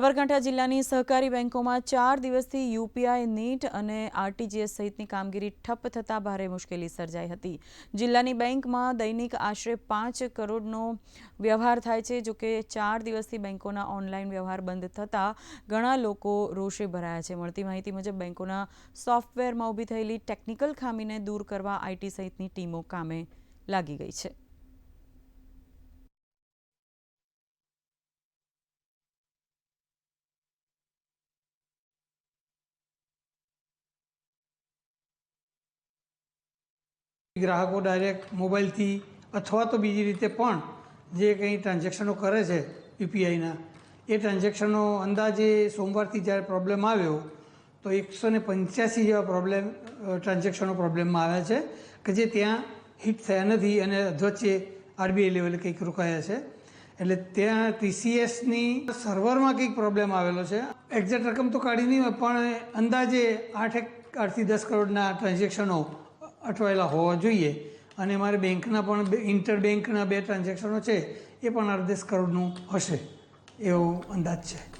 સાબરકાંઠા જિલ્લાની સહકારી બેંકોમાં ચાર દિવસથી યુપીઆઈ નીટ અને આરટીજીએસ સહિતની કામગીરી ઠપ થતાં ભારે મુશ્કેલી સર્જાઈ હતી. જિલ્લાની બેંકમાં દૈનિક આશરે પાંચ કરોડનો વ્યવહાર થાય છે, જોકે ચાર દિવસથી બેંકોના ઓનલાઈન વ્યવહાર બંધ થતાં ઘણા લોકો રોષે ભરાયા છે. મળતી માહિતી મુજબ, બેંકોના સોફ્ટવેરમાં ઊભી થયેલી ટેકનિકલ ખામીને દૂર કરવા આઈટી સહિતની ટીમો કામે લાગી ગઈ છે. ગ્રાહકો ડાયરેક્ટ મોબાઈલથી અથવા તો બીજી રીતે પણ જે કંઈ ટ્રાન્ઝેક્શનો કરે છે યુપીઆઈના એ ટ્રાન્ઝેક્શનો અંદાજે સોમવારથી જ્યારે પ્રોબ્લેમ આવ્યો, તો એકસો ને પંચ્યાસી જેવા પ્રોબ્લેમ ટ્રાન્ઝેક્શનો પ્રોબ્લેમમાં આવ્યા છે કે જે ત્યાં હિટ થયા નથી અને અધવચ્ચે આરબીઆઈ લેવલે કંઈક રોકાયા છે. એટલે ત્યાં ટીસીએસની સર્વરમાં કંઈક પ્રોબ્લેમ આવેલો છે. એક્ઝેક્ટ રકમ તો કાઢી નહીં પણ અંદાજે આઠ એક આઠથી દસ કરોડના ટ્રાન્ઝેક્શનો અટવાયેલા હોવા જોઈએ. અને મારે બેંકના પણ ઇન્ટર બેંકના બે ટ્રાન્ઝેક્શનો છે, એ પણ દસ કરોડનું હશે, એવો અંદાજ છે.